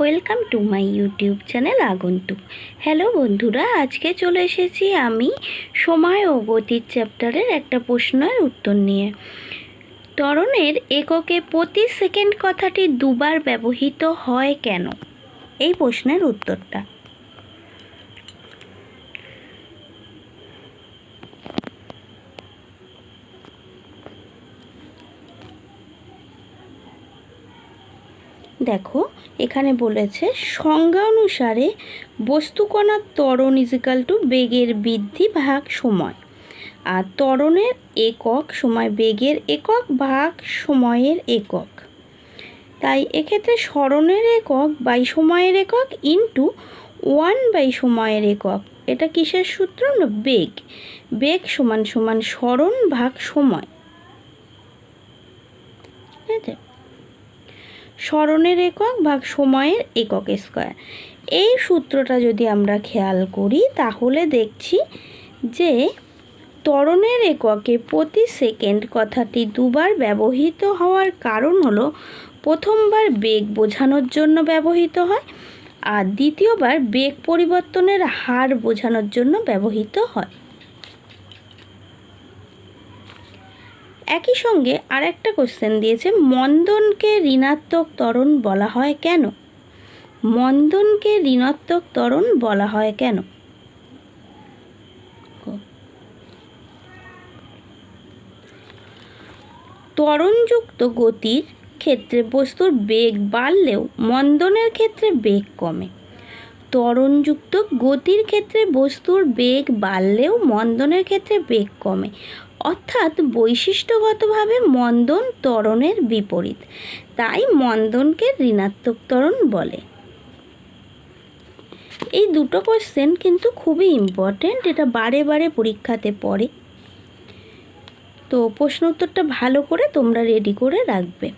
Welcome to my YouTube channel আগন্তুক। Hello বন্ধুরা, আজকে চলে এসেছি আমি সময় ও গতির চ্যাপ্টারের একটা প্রশ্নের উত্তর নিয়ে। তরণের এককে প্রতি সেকেন্ড কথাটি দুবার ব্যবহৃত হয় কেন? এই প্রশ্নের উত্তরটা। দেখো, এখানে বলেছে সংজ্ঞা অনুসারে বস্তুকণার ত্বরণ ইজিক্যাল টু বেগের বৃদ্ধি ভাগ সময়। আর ত্বরণের একক সময় বেগের একক, ভাগ সময়ের একক। তাই এক্ষেত্রে স্মরণের একক বাই সময়ের একক ইন্টু ওয়ান বাই সময়ের একক। এটা কিসের সূত্র? না বেগ। বেগ সমান সমান স্মরণ ভাগ সময়। ঠিক আছে? স্মরণের একক ভাগ সময়ের একক স্কোয়ার এই সূত্রটা যদি আমরা খেয়াল করি, তাহলে দেখছি যে ত্বরণের এককে প্রতি সেকেন্ড কথাটি দুবার ব্যবহৃত হওয়ার কারণ হলো, প্রথমবার বেগ বোঝানোর জন্য ব্যবহৃত হয় আর দ্বিতীয়বার বেগ পরিবর্তনের হার বোঝানোর জন্য ব্যবহৃত হয়। একই সঙ্গে আর একটা কোশ্চেন দিয়েছে, মন্দনকে ঋণাত্মক ত্বরণ বলা হয় কেন? মন্দনকে ঋণাত্মক ত্বরণ বলা হয় কেন? ত্বরণযুক্ত গতির ক্ষেত্রে বস্তুর বেগ বাড়লেও মন্দনের ক্ষেত্রে বেগ কমে। ত্বরণযুক্ত গতির ক্ষেত্রে বস্তুর বেগ বাড়লেও মন্দনের ক্ষেত্রে বেগ কমে। অর্থাৎ বৈশিষ্ট্যগতভাবে মন্দন ত্বরণের বিপরীত, তাই মন্দনকে ঋণাত্মক ত্বরণ বলে। এই দুটো কোশ্চেন কিন্তু খুবই ইম্পর্ট্যান্ট এটা বারে বারে পরীক্ষাতে পড়ে। তো প্রশ্ন উত্তরটা ভালো করে তোমরা রেডি করে রাখবে।